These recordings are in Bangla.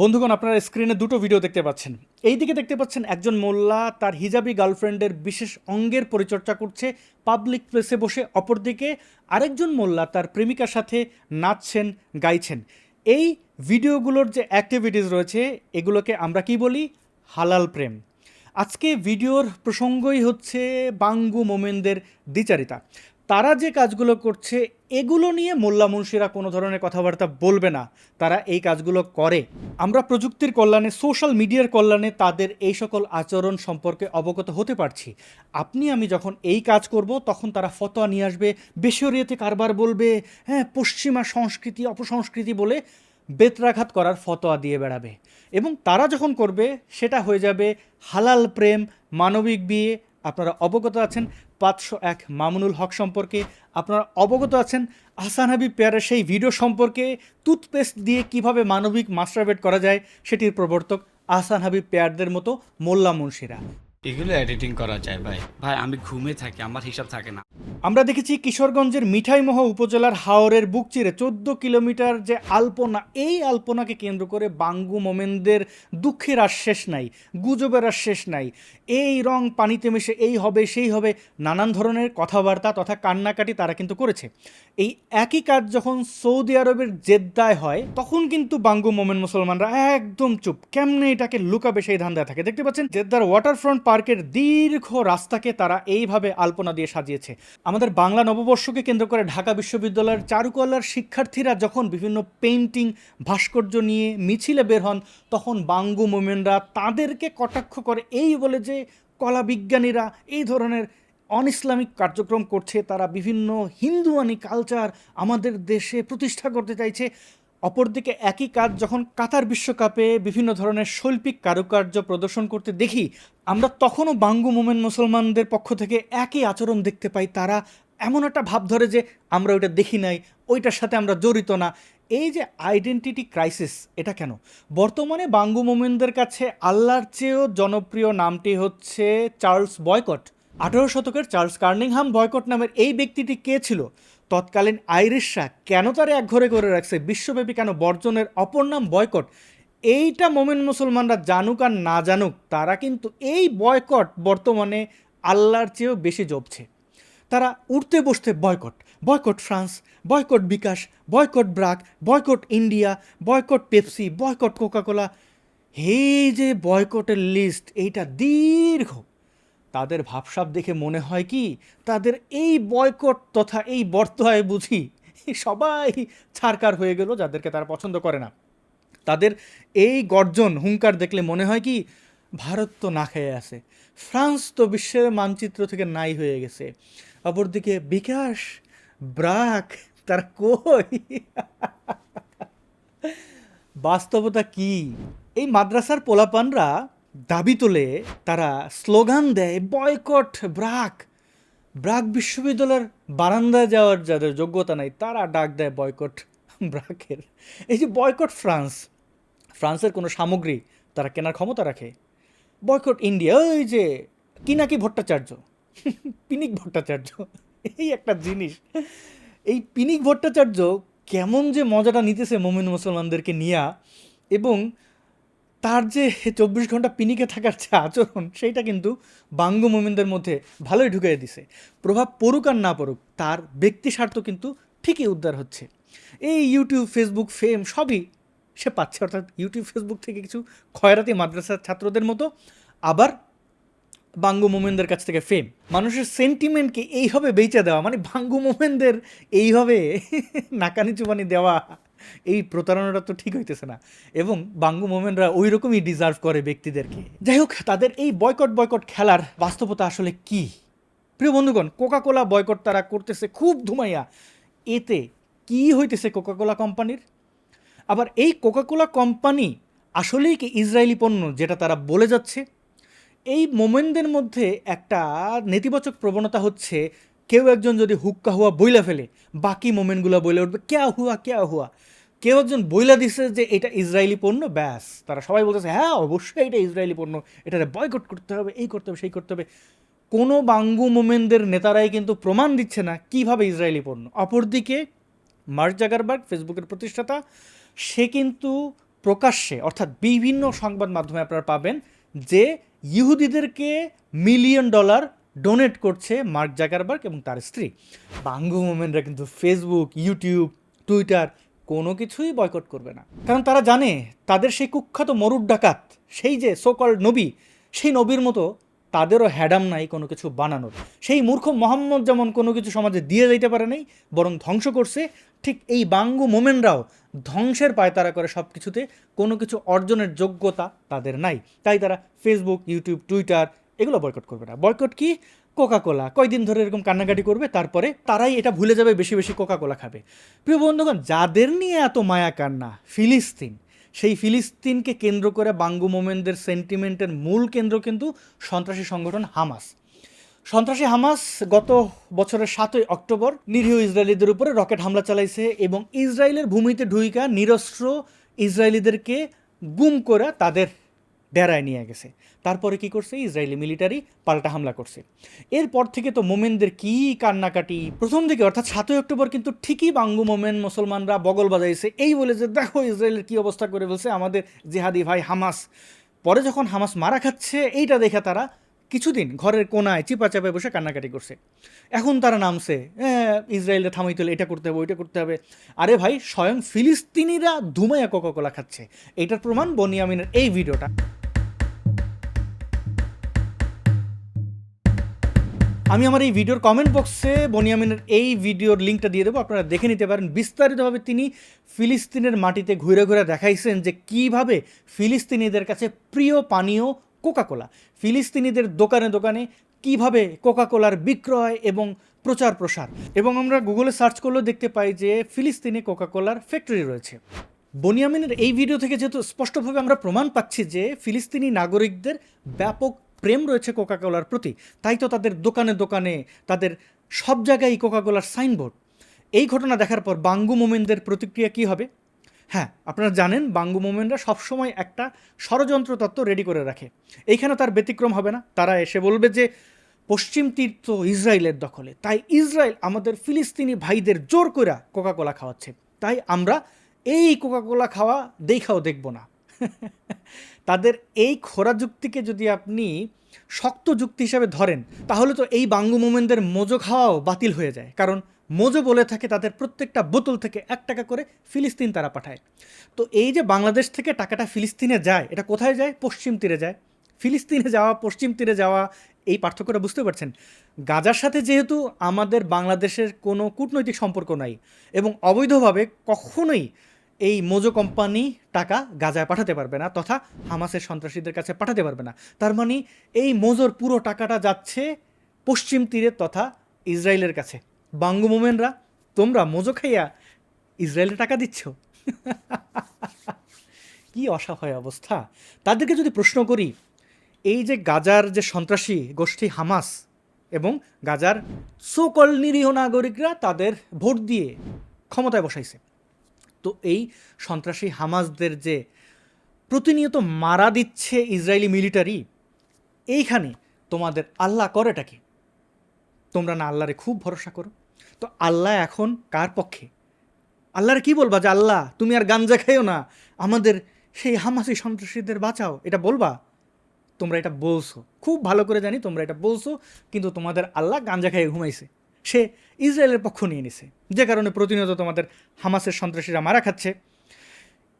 বন্ধুগণ, আপনারা স্ক্রিনে দুটো ভিডিও দেখতে পাচ্ছেন। এই দিকে দেখতে পাচ্ছেন একজন মোল্লা, তার হিজাবি গার্লফ্রেন্ডের বিশেষ অঙ্গের পরিচর্যা করছে। পাবলিক প্লেসে বসে অপরদিকে আরেকজন মোল্লা, তার প্রেমিকার সাথে নাচছেন, গাইছেন। এই ভিডিওগুলোর যে অ্যাক্টিভিটিস রয়েছে, এগুলোকে আমরা কি বলি? হালাল প্রেম। আজকে ভিডিওর প্রসঙ্গই হচ্ছে বাঙ্গু মোমেনদের দ্বিচারিতা। তারা যে কাজগুলো করছে, এগুলো নিয়ে মোল্লা মুন্সিরা কোনো ধরনের কথাবার্তা বলবে না। তারা এই কাজগুলো করে। আমরা প্রযুক্তির কল্যাণে, সোশ্যাল মিডিয়ার কল্যাণে তাদের এই সকল আচরণ সম্পর্কে অবগত হতে পারছি। আপনি, আমি যখন এই কাজ করব, তখন তারা ফতোয়া নিয়ে আসবে, বেসরিয়াতে কারবার বলবে হ্যাঁ পশ্চিমা সংস্কৃতি, অপসংস্কৃতি বলে বেত্রাঘাত করার ফতোয়া দিয়ে বেড়াবে। এবং তারা যখন করবে, সেটা হয়ে যাবে হালাল প্রেম, মানবিক বিয়ে। আপনারা অবগত আছেন পাঁচশো এক মামুনুল হক সম্পর্কে আপনারা অবগত আছেন। আহসান হাবিব পেয়ারের সেই ভিডিও সম্পর্কে টুথপেস্ট দিয়ে কীভাবে মানবিক মাস্টারবেট করা যায় সেটির প্রবর্তক আহসান হাবিব পেয়ারদের মতো মোল্লা মুন্সিরা। এগুলো এডিটিং করা যায় ভাই। ভাই আমি ঘুমে থাকি আমার হিসাব থাকে না। আমরা দেখেছি কিশোরগঞ্জের মিঠাইমহ উপজেলার হাওরের বুক চিরে চোদ্দ কিলোমিটার যে আলপনা এই আলপনাকে কেন্দ্র করে বাঙ্গু মোমেনদের দুঃখের আর শেষ নাই গুজবের আর শেষ নাই। এই রং পানিতে মিশে এই হবে সেই হবে নানান ধরনের কথাবার্তা তথা কান্নাকাটি তারা কিন্তু করেছে। এই একই কাজ যখন সৌদি আরবের জেদ্দায় হয় তখন কিন্তু বাঙ্গু মোমেন মুসলমানরা একদম চুপ। কেমনে এটাকে লুকাবে সেই ধান্দায় থাকে? দেখতে পাচ্ছেন জেদ্দার ওয়াটারফ্রন্ট পার্কের দীর্ঘ রাস্তাকে তারা এইভাবে আলপনা দিয়ে সাজিয়েছে। আমাদের বাংলা নববর্ষকে কেন্দ্র করে ঢাকা বিশ্ববিদ্যালয়ের চারুকলার শিক্ষার্থীরা যখন বিভিন্ন পেন্টিং ভাস্কর্য নিয়ে মিছিলে বের হন, তখন বাঙ্গু মোমেনরা তাদেরকে কটাক্ষ করে এই বলে যে, কলা বিজ্ঞানীরা এই ধরনের অন ইসলামিক কার্যক্রম করছে, তারা বিভিন্ন হিন্দুয়ানি কালচার আমাদের দেশে প্রতিষ্ঠা করতে চাইছে। অপরদিকে একই কাজ যখন কাতার বিশ্বকাপে বিভিন্ন ধরনের শৈল্পিক কারুকার্য প্রদর্শন করতে দেখি, আমরা তখনও বাঙ্গু মোমেন মুসলমানদের পক্ষ থেকে একই আচরণ দেখতে পাই। তারা এমন একটা ভাব ধরে যে আমরা ওইটা দেখি নাই, ওইটার সাথে আমরা জড়িত না। এই যে আইডেন্টিটি ক্রাইসিস, এটা কেন? বর্তমানে বাঙ্গু মোমেনদের কাছে আল্লাহর চেয়েও জনপ্রিয় নামটি হচ্ছে চার্লস বয়কট। আঠারো শতকের চার্লস কার্নিংহাম বয়কট নামের এই ব্যক্তিটি কে ছিল? তৎকালীন আইরিশরা কেন তারা একঘরে করে রাখছে? বিশ্বব্যাপী কেন? বর্জনের অপর নাম বয়কট। এইটা মোমেন মুসলমানরা জানুক আর না জানুক, তারা কিন্তু এই বয়কট বর্তমানে আল্লাহর চেয়েও বেশি জপছে। তারা উঠতে বসতে boycott. Boycott France, boycott bKash, boycott BRAC, boycott India, boycott Pepsi, boycott Coca Cola. এই যে বয়কটের লিস্ট, এইটা দীর্ঘ। তাদের ভাবসাব দেখে মনে হয় কি, তাদের এই বয়কট তথা এই বর্তমায় বুঝি সবাই ছাড়কার হয়ে গেল যাদেরকে তারা পছন্দ করে না। তাদের এই গর্জন, হুঙ্কার দেখলে মনে হয় কি, ভারত তো না খেয়ে আছে, ফ্রান্স তো বিশ্বের মানচিত্র থেকে নাই হয়ে গেছে, অপরদিকে বিকাশ, ব্রাক, তার কই? বাস্তবতা কি? এই মাদ্রাসার পোলাপানরা দাবি তোলে, তারা স্লোগান দেয়, বয়কট, ব্রাক। ব্রাক বিশ্ববিদ্যালয়ের বারান্দায় যাওয়ার যাদের যোগ্যতা নাই, তারা ডাক দেয় বয়কট ব্রাকের। এই যে বয়কট ফ্রান্স, ফ্রান্সের কোনো সামগ্রী তারা কেনার ক্ষমতা রাখে? বয়কট ইন্ডিয়া ওই যে কিনাকি ভট্টাচার্য, পিনিক ভট্টাচার্য, এই একটা জিনিস। এই পিনিক ভট্টাচার্য কেমন যে মজাটা নিতেছে মোমিন মুসলমানদেরকে নিয়া, এবং তার যে চব্বিশ ঘণ্টা পিনিকে থাকার যে আচরণ, সেইটা কিন্তু বাঙ্গু মোমিনদের মধ্যে ভালোই ঢুকিয়ে দিছে। প্রভাব পড়ুক আর না পড়ুক, তার ব্যক্তি স্বার্থ কিন্তু ঠিকই উদ্ধার হচ্ছে। এই ইউটিউব ফেসবুক ফেম সবই সে পাচ্ছে, অর্থাৎ ইউটিউব ফেসবুক থেকে কিছু খয়রাতি মাদ্রাসার ছাত্রদের মতো। আবার বাঙ্গু মোমেনদের কাছ থেকে ফেম মানুষের সেন্টিমেন্টকে এইভাবে বেচে দেওয়া? মানে বাঙ্গু মোমেনদের এইভাবে নাকানি চুবানি দেওয়া এই প্রতারণাটা তো ঠিক হইতেছে না। এবং বাঙ্গু মোমেনরা ওই রকমই ডিজার্ভ করে ব্যক্তিদেরকে। যাই হোক, তাদের এই বয়কট বয়কট খেলার বাস্তবতা আসলে কি? প্রিয় বন্ধুগণ কোকা কোলা বয়কট তারা করতেছে খুব ধুমাইয়া। এতে কি হইতেছে কোকা কোলা কোম্পানির আবার এই কোকাকোলা কোম্পানি আসলেই কি ইসরায়েলি পণ্য যেটা তারা বলে যাচ্ছে? এই মোমেনদের মধ্যে একটা নেতিবাচক প্রবণতা হচ্ছে কেউ একজন যদি হুক্কা হুয়া বইলা ফেলে, বাকি মোমেন্টগুলো বইলে উঠবে, ক্যা হুয়া ক্যা হুয়া? কেউ একজন বইলা দিছে যে এটা ইসরায়েলি পণ্য, ব্যাস। তারা সবাই বলতেছে হ্যাঁ অবশ্যই এটা ইসরায়েলি পণ্য। এটারে বয়কট করতে হবে, এই করতে হবে, সেই করতে হবে। কোনো বাঙ্গু মোমেনদের নেতারাই কিন্তু প্রমাণ দিচ্ছে না কীভাবে ইসরায়েলি পণ্য। অপরদিকে, মার্ক জাগারবার্গ ফেসবুকের প্রতিষ্ঠাতা, সে কিন্তু প্রকাশ্যে, অর্থাৎ বিভিন্ন সংবাদ মাধ্যমে আপনারা পাবেন যে ইহুদিদেরকে মিলিয়ন ডলার ডোনেট করছে মার্ক জাকারবার্গ এবং তার স্ত্রী। বাঙ্গু মোমেনরা কিন্তু ফেসবুক ইউটিউব টুইটার কোনো কিছুই বয়কট করবে না। কারণ তারা জানে, তাদের সেই কুখ্যাত মরুর ডাকাত, সেই যে সোকল নবী, সেই নবীর মতো তাদেরও হ্যাডাম নাই কোনো কিছু বানানোর। সেই মূর্খ মোহাম্মদ যেমন কোনো কিছু সমাজে দিয়ে যাইতে পারে নাই, বরং ধ্বংস করছে, ঠিক এই বাঙ্গু মোমেনরাও ধ্বংসের পায়তারা করে সব কিছুতে কোনো কিছু অর্জনের যোগ্যতা তাদের নাই। তাই তারা ফেসবুক ইউটিউব টুইটার এগুলো বয়কট করবে না। বয়কট কি? কোকা কোলা কয়দিন ধরে এরকম কান্নাকাটি করবে, তারপরে তারাই এটা ভুলে যাবে, বেশি বেশি কোকা কোলা খাবে। প্রিয় বন্ধুগণ, যাদের নিয়ে এত মায়া কান্না, ফিলিস্তিন, সেই ফিলিস্তিনকে কেন্দ্র করে বাঙ্গু মোমেনদের সেন্টিমেন্টের মূল কেন্দ্র কিন্তু সন্ত্রাসী সংগঠন হামাস। সন্ত্রাসী হামাস গত বছরের সাতই অক্টোবর নিরীহ ইসরায়েলিদের উপরে রকেট হামলা চালাইছে এবং ইসরায়েলের ভূমিতে ঢুইকা নিরস্ত্র ইসরায়েলিদেরকে গুম করে তাদের ডেরায় নিয়ে গেছে। তারপরে কি করছে? ইসরায়েলি মিলিটারি পাল্টা হামলা করছে। এরপর থেকে তো মোমেনদের কি কান্নাকাটি? প্রথম দিকে অর্থাৎ সাতই অক্টোবর কিন্তু ঠিকই বাঙ্গু মোমেন মুসলমানরা বগল বাজাইছে। এই বলে যে দেখো ইসরায়েলের কি অবস্থা করে ফেলছে আমাদের জেহাদি ভাই হামাস। পরে যখন হামাস মারা খাচ্ছে এইটা দেখে তারা কিছুদিন ঘরের কোনায় চিপা চাপে বসে কান্নাকাটি করছে। এখন তারা নামছে "হ্যাঁ, ইসরায়েলকে থামাইতে হলে এটা করতে হবে ওইটা করতে হবে। আরে ভাই স্বয়ং ফিলিস্তিনিরা ধুমাইয়া কোকা খাচ্ছে। এটার প্রমাণ বনিয়ামিনের এই ভিডিওটা। আমি আমার এই ভিডিওর কমেন্ট বক্সে বনিয়ামিনের এই ভিডিওর লিঙ্কটা দিয়ে দেবো। আপনারা দেখে নিতে পারেন। বিস্তারিতভাবে তিনি ফিলিস্তিনের মাটিতে ঘুরে ঘুরে দেখাইছেন যে কীভাবে ফিলিস্তিনিদের কাছে প্রিয় পানীয় কোকাকোলা ফিলিস্তিনিদের দোকানে দোকানে কীভাবে কোকাকোলার বিক্রয় এবং প্রচার প্রসার এবং আমরা গুগলে সার্চ করলেও দেখতে পাই যে ফিলিস্তিনে কোকাকোলার ফ্যাক্টরি রয়েছে। বনিয়ামিনের এই ভিডিও থেকে যেহেতু স্পষ্টভাবে আমরা প্রমাণ পাচ্ছি যে ফিলিস্তিনি নাগরিকদের ব্যাপক প্রেম রয়েছে কোকাকোলার প্রতি, তাই তো তাদের দোকানে দোকানে, তাদের সব জায়গায় কোকাকোলার সাইনবোর্ড এই ঘটনা দেখার পর বাঙ্গু মোমেনদের প্রতিক্রিয়া কী হবে? হ্যাঁ আপনারা জানেন বাঙ্গু মোমেনরা সবসময় একটা ষড়যন্ত্র তত্ত্ব রেডি করে রাখে। এইখানে তার ব্যতিক্রম হবে না। তারা এসে বলবে যে, পশ্চিম তীর্থ ইসরায়েলের দখলে। তাই ইসরায়েল আমাদের ফিলিস্তিনি ভাইদের জোর করে কোকাকোলা খাওয়াচ্ছে। তাই আমরা এই কোকাকোলা খাওয়া দেখাও দেখব না। তাদের এই খোরা যুক্তিকে যদি আপনি শক্ত যুক্তি হিসাবে ধরেন, তাহলে তো এই বাঙ্গু মোমেনদের মোজো খাওয়াও বাতিল হয়ে যায়। কারণ মোজো বলে থাকে তাদের প্রত্যেকটা বোতল থেকে এক টাকা করে ফিলিস্তিন তারা পাঠায়। তো এই যে বাংলাদেশ থেকে টাকাটা ফিলিস্তিনে যায়, এটা কোথায় যায়? পশ্চিম তীরে যায়। ফিলিস্তিনে যাওয়া, পশ্চিম তীরে যাওয়া, এই পার্থক্যটা বুঝতে পারছেন? গাজার সাথে যেহেতু আমাদের বাংলাদেশের কোনো কূটনৈতিক সম্পর্ক নাই এবং অবৈধভাবে কখনোই এই মোজো কোম্পানি টাকা গাজায় পাঠাতে পারবে না তথা হামাসের সন্ত্রাসীদের কাছে পাঠাতে পারবে না। তার মানে এই মোজোর পুরো টাকাটা যাচ্ছে পশ্চিম তীরে তথা ইসরায়েলের কাছে। বাঙ্গু মোমেনরা, তোমরা মোজো খাইয়া ইসরায়েলের টাকা দিচ্ছ? কি অসহায় অবস্থা। তাদেরকে যদি প্রশ্ন করি, এই যে গাজার যে সন্ত্রাসী গোষ্ঠী হামাস এবং গাজার সকল নিরীহ নাগরিকরা তাদের ভোট দিয়ে ক্ষমতায় বসাইছে তো এই সন্ত্রাসী হামাসদের যে প্রতিনিয়ত মারা দিচ্ছে ইসরায়েলি মিলিটারি, এইখানে তোমাদের আল্লাহ করেটা কি? তোমরা না আল্লাহরে খুব ভরসা করো। তো আল্লাহ এখন কার পক্ষে? আল্লাহরে কি বলবা যে, আল্লাহ, তুমি আর গাঞ্জা খাইও না, আমাদের সেই হামাসি সন্ত্রাসীদের বাঁচাও এটা বলবা? তোমরা এটা বলছো। খুব ভালো করে জানি তোমরা এটা বলছো, কিন্তু তোমাদের আল্লাহ গাঞ্জা খাইয়ে ঘুমাইছে। সে ইসরায়েলের পক্ষ নিয়ে নিছে। যে কারণে প্রতিনিয়ত তোমাদের হামাসের সন্ত্রাসীরা মারা খাচ্ছে।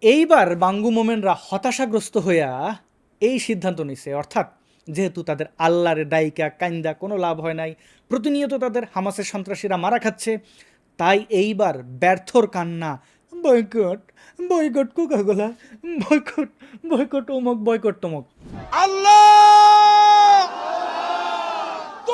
এইবার বাঙ্গু মোমেনরা হতাশাগ্রস্ত হইয়া এই সিদ্ধান্ত নিছে। অর্থাৎ যেহেতু তাদের আল্লাহরে দায়িকা, কাইন্দা, কোনো লাভ হয় নাই, প্রতিনিয়ত তাদের হামাসের সন্ত্রাসীরা মারা খাচ্ছে, তাই এইবার ব্যর্থর কান্না, boycott boycott Coca Cola boycott boycott অমুক বয়কট তমক। আল্লাহ!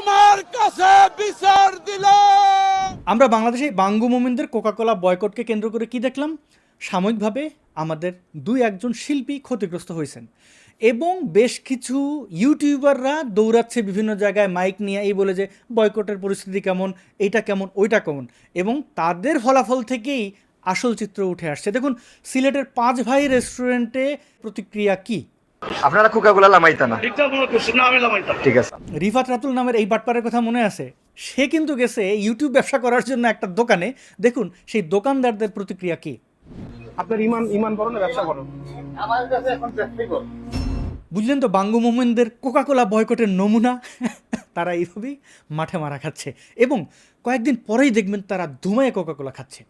তোমার কাছে বিচার দিলাম আমরা বাংলাদেশে বাঙ্গু মোমেনদের কোকাকোলা বয়কটকে কেন্দ্র করে কি দেখলাম? সাময়িকভাবে আমাদের দুই একজন শিল্পী ক্ষতিগ্রস্ত হয়েছেন। এবং বেশ কিছু ইউটিউবাররা দৌড়াচ্ছে বিভিন্ন জায়গায় মাইক নিয়ে এই বলে যে বয়কটের পরিস্থিতি কেমন? এইটা কেমন? ওইটা কেমন? এবং তাদের ফলাফল থেকেই আসল চিত্র উঠে আসছে। দেখুন, সিলেটের পাঁচ ভাই রেস্টুরেন্টে প্রতিক্রিয়া কি? আপনারা কোকাকোলা লামাইতা না। ঠিক আছে। রিফাত রাতুল নামের এই বাটপারের কথা মনে আছে? সে কিন্তু গেছে ইউটিউব ব্যবসা করার জন্য একটা দোকানে। দেখুন সেই দোকানদারদের প্রতিক্রিয়া কি? আপনার ইমান ইমান করো না ব্যবসা করো বুঝলেন তো বাঙ্গু মোমেনদের কোকাকোলা বয়কটের নমুনা? তারা এইভাবেই মাঠে মারা খাচ্ছে। এবং কয়েকদিন পরেই দেখবেন তারা ধুমায় কোকাকোলা খাচ্ছে।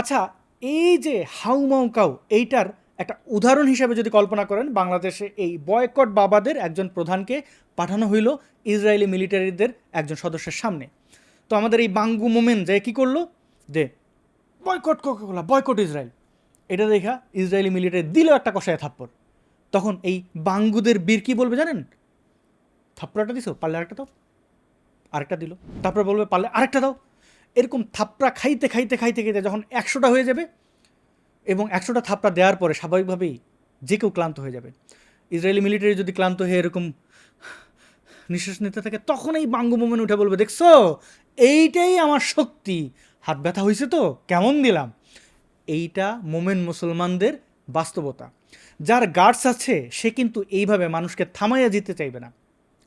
আচ্ছা এই যে হাউমাউ কাউ এইটার একটা উদাহরণ হিসেবে যদি কল্পনা করেন, বাংলাদেশে এই বয়কট বাবাদের একজন প্রধানকে পাঠানো হইল ইসরায়েলি মিলিটারিদের একজন সদস্যের সামনে। তো আমাদের এই বাঙ্গু মোমেন যে কি করল? যে বয়কট কোকাকোলা, বয়কট ইসরায়েল। এটা দেখা ইসরায়েলি মিলিটারি দিল একটা কষায় থাপ্পড়। তখন এই বাঙ্গুদের বীর কি বলবে জানেন? থাপ্পড়াটা দিছো, পারলে আরেকটা দাও। আরেকটা দিল। তারপরে বলবে, পারলে আরেকটা দাও। এরকম থাপ্পড়া খাইতে খাইতে খাইতে খাইতে যখন একশোটা হয়ে যাবে এবং একশোটা থাপ্পড়া দেওয়ার পরে স্বাভাবিকভাবেই যে কেউ ক্লান্ত হয়ে যাবে। ইসরায়েলি মিলিটারি যদি ক্লান্ত হয়ে এরকম নিঃশ্বাস নিতে থাকে, তখন এই বাঙ্গু মোমেন উঠে বলবে, দেখছ? এইটাই আমার শক্তি। হাত ব্যথা হয়েছে তো, কেমন দিলাম? এইটা মোমেন মুসলমানদের বাস্তবতা। যার গার্ডস আছে, সে কিন্তু এইভাবে মানুষকে থামাইয়া দিতে চাইবে না।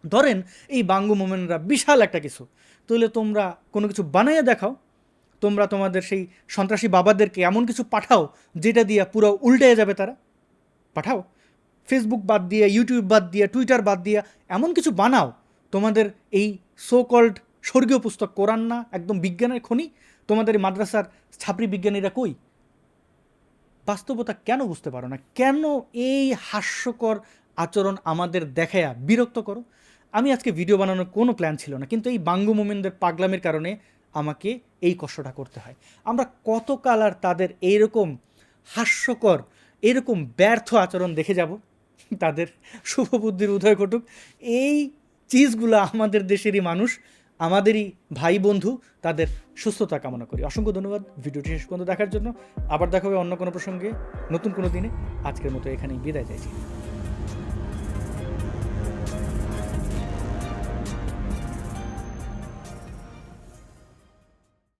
ধরেন, এই বাঙ্গু মোমেনরা বিশাল একটা কিছু। তাহলে তোমরা কোনো কিছু বানাইয়া দেখাও। তোমরা তোমাদের সেই সন্ত্রাসী বাবাদেরকে এমন কিছু পাঠাও, যেটা দিয়ে পুরো উল্টে যাবে তারা। পাঠাও। ফেসবুক বাদ দিয়ে ইউটিউব বাদ দিয়ে টুইটার বাদ দিয়ে এমন কিছু বানাও। তোমাদের এই সো কল্ড স্বর্গীয় পুস্তক, কোরআন না, একদম বিজ্ঞানের খনি, তোমাদের মাদ্রাসার ছাত্রী বিজ্ঞানীরা কই? বাস্তবতা কেন বুঝতে পারো না? কেন এই হাস্যকর আচরণ আমাদের দেখায়া বিরক্ত করো? আমি আজকে ভিডিও বানানোর কোনো প্ল্যান ছিল না, কিন্তু এই বাঙ্গু মোমেনদের পাগলামের কারণে আমাকে এই কষ্টটা করতে হয়। আমরা কতকাল আর তাদের এইরকম হাস্যকর, এরকম ব্যর্থ আচরণ দেখে যাব? তাদের শুভবুদ্ধির উদয় ঘটুক। এই চিজগুলো আমাদের দেশেরই মানুষ, আমাদেরই ভাই বন্ধু তাদের সুস্থতা কামনা করি। অসংখ্য ধন্যবাদ। ভিডিওটি শেষ পর্যন্ত দেখার জন্য। আবার দেখা হবে অন্য কোনো প্রসঙ্গে। নতুন কোনো দিনে। আজকের মতো এখানেই বিদায় চাইছি।